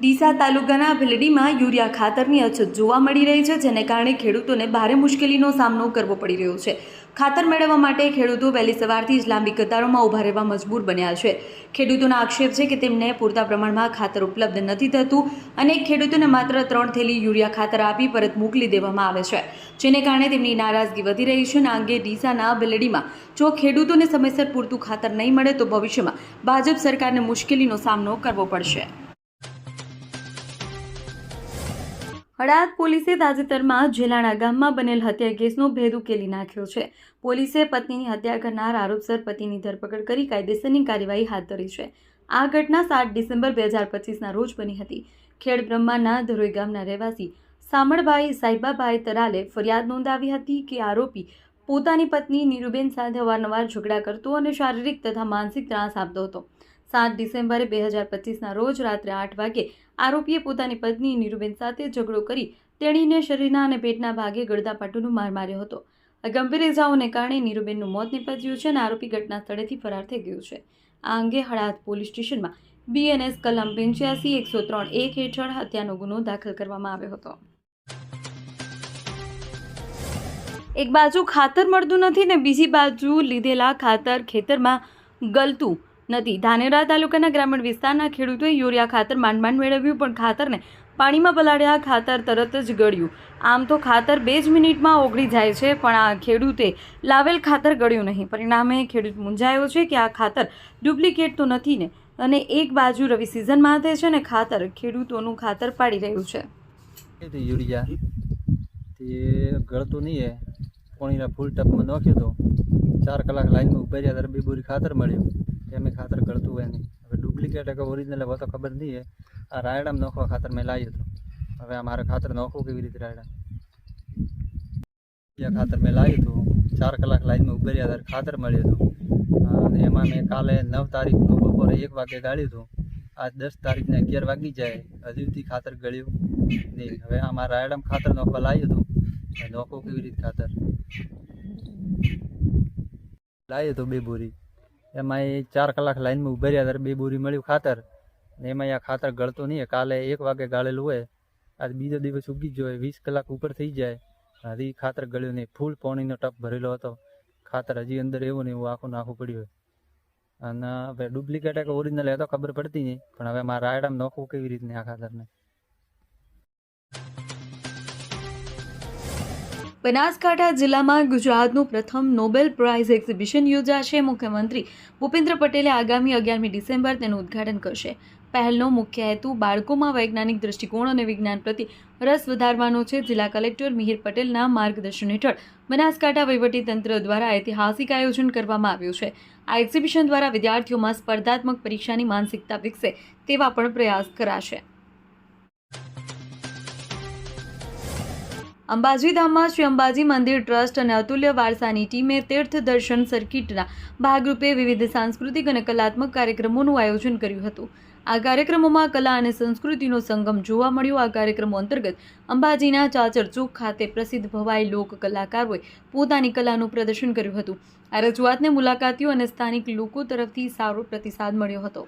ડીસા તાલુકાના ભીલડીમાં યુરિયા ખાતરની અછત જોવા મળી રહી છે, જેને કારણે ખેડૂતોને ભારે મુશ્કેલીનો સામનો કરવો પડી રહ્યો છે. ખાતર મેળવવા માટે ખેડૂતો વહેલી સવારથી જ લાંબી કતારોમાં ઊભા રહેવા મજબૂર બન્યા છે. ખેડૂતોનો આક્ષેપ છે કે તેમને પૂરતા પ્રમાણમાં ખાતર ઉપલબ્ધ નથી થતું અને ખેડૂતોને માત્ર ત્રણ થેલી યુરિયા ખાતર આપી પરત મોકલી દેવામાં આવે છે, જેને કારણે તેમની નારાજગી વધી રહી છે. અને અંગે ડીસાના બિલડીમાં જો ખેડૂતોને સમયસર પૂરતું ખાતર નહીં મળે તો ભવિષ્યમાં ભાજપ સરકારને મુશ્કેલીનો સામનો કરવો પડશે. હળાદ પોલીસે તાજેતરમાં જેલાણા ગામમાં બનેલ હત્યા કેસનો ભેદ ઉકેલી નાખ્યો છે. પોલીસે પત્નીની હત્યા કરનાર આરોપસર પતિની ધરપકડ કરી કાયદેસરની કાર્યવાહી હાથ ધરી છે. આ ઘટના સાત ડિસેમ્બર બે હજાર પચીસના રોજ બની હતી. ખેડ બ્રહ્માના ધરોઈ ગામના રહેવાસી સામળભાઈ સાહેબાભાઈ તરાલે ફરિયાદ નોંધાવી હતી કે આરોપી પોતાની પત્ની નીરુબેન સાથે અવારનવાર ઝઘડા કરતો અને શારીરિક તથા માનસિક ત્રાસ આપતો હતો. સાત ડિસેમ્બરે બે હજાર પચીસના રોજ રાત્રે આઠ વાગે આરોપીએ પોતાની પત્ની નીરુબેન સાથે ઝઘડો કરી તેણીને શરીરના અને પેટના ભાગે ગળદાપાટુનો માર માર્યો હતો. ગંભીર ઇજાઓને કારણે નીરુબેનનું મોત નીપજ્યું છે અને આરોપી ઘટના સ્થળેથી ફરાર થઈ ગયો છે. આ અંગે હળાદ પોલીસ સ્ટેશનમાં બીએનએસ કલમ પંચ્યાસી, એકસો ત્રણ, એક હેઠળ હત્યાનો ગુનો દાખલ કરવામાં આવ્યો હતો. એક બાજુ ખાતર મળતું નથી ને બીજી બાજુ લીધેલા ખાતર ખેતરમાં ગલતું નથી. ધાનેરા તાલુકાના ગ્રામીણ વિસ્તારના ખેડૂતોએ યુરિયા ખાતર માંડ માંડ મેળવ્યું, પણ ખાતરને પાણીમાં પલાળ્યા ખાતર તરત જ ગળ્યું. આમ તો ખાતર બે જ મિનિટમાં ઓગળી જાય છે, પણ આ ખેડૂતે લાવેલ ખાતર ગળ્યું નહીં. પરિણામે ખેડૂત મૂંઝાયો છે કે આ ખાતર ડુપ્લિકેટ તો નથી ને, અને એક બાજુ રવિ સિઝનમાં તે છે ને ખાતર ખેડૂતોનું ખાતર પાડી રહ્યું છે. યુરિયા, તે ગળતું નહીં એ. પાણીના ફૂલ ટપમાં નાખ્યો તો ચાર કલાક લાઈનમાં ઊભા રહ્યા ત્યારે બે બોરી ખાતર મળ્યું. અમે ખાતર ગળતું હોય નહીં. હવે ડુપ્લિકેટ કે ઓરિજિનલ હોય તો ખબર નહીં હે. આ રાયડામાં નોખવા ખાતર મેં લાવ્યું હતું. હવે આ મારે ખાતર નોખવું કેવી રીતે રાયડા? ખાતર મેં લાવ્યું હતું. ચાર કલાક લાઈનમાં ઊભા રહ્યા ત્યારે ખાતર મળ્યું હતું. અને એમાં મેં કાલે નવ તારીખનું બપોરે એક વાગે ગાળ્યું હતું. આજ દસ તારીખને અગિયાર વાગી જાય. હજુથી ખાતર ગળ્યું નહીં. હવે આ મારા રાયડામાં ખાતર નોખવા લાવ્યું હતું. નોખવું કેવી રીતે ખાતર? લાવ્યું હતું બે બોરી. એમાં એ ચાર કલાક લાઈનમાં ઊભા રહ્યા ત્યારે બે બોરી મળ્યું ખાતર. ને એમાં આ ખાતર ગળતું નહીં. કાલે એક વાગે ગાળેલું હોય. આજ બીજો દિવસ ઉગી ગયો હોય. વીસ કલાક ઉપર થઈ જાય. હજી ખાતર ગળ્યું નહીં. ફૂલ પાણીનો ટપ ભરેલો હતો. ખાતર હજી અંદર એવું ને એવું આખું નાખવું પડ્યું હોય. અને હવે ડુપ્લિકેટ કે ઓરિજિનલ એ તો ખબર પડતી નહીં. પણ હવે મારા રાયડામાં નાખવું કેવી રીતને આ ખાતરને? બનાસકાંઠા જિલ્લામાં ગુજરાતનું પ્રથમ નોબેલ પ્રાઇઝ એક્ઝિબિશન યોજાશે. મુખ્યમંત્રી ભૂપેન્દ્ર પટેલે આગામી અગિયારમી ડિસેમ્બર તેનું ઉદ્ઘાટન કરશે. પહેલનો મુખ્ય હેતુ બાળકોમાં વૈજ્ઞાનિક દૃષ્ટિકોણ અને વિજ્ઞાન પ્રત્યે રસ વધારવાનો છે. જિલ્લા કલેક્ટર મિહિર પટેલના માર્ગદર્શન હેઠળ બનાસકાંઠા વહીવટીતંત્ર દ્વારા ઐતિહાસિક આયોજન કરવામાં આવ્યું છે. આ એક્ઝિબિશન દ્વારા વિદ્યાર્થીઓમાં સ્પર્ધાત્મક પરીક્ષાની માનસિકતા વિકસે તેવા પણ પ્રયાસ કરાશે. અંબાજી ધામમાં શ્રી અંબાજી મંદિર ટ્રસ્ટ અને અતુલ્ય વારસાની ટીમે તીર્થ દર્શન સર્કિટના ભાગરૂપે વિવિધ સાંસ્કૃતિક અને કલાત્મક કાર્યક્રમોનું આયોજન કર્યું હતું. આ કાર્યક્રમોમાં કલા અને સંસ્કૃતિનો સંગમ જોવા મળ્યો. આ કાર્યક્રમો અંતર્ગત અંબાજીના ચાચર ચોક ખાતે પ્રસિદ્ધ ભવાઈ લોક કલાકારોએ પોતાની કલાનું પ્રદર્શન કર્યું હતું. આ રજૂઆતને મુલાકાતીઓ અને સ્થાનિક લોકો તરફથી સારો પ્રતિસાદ મળ્યો હતો.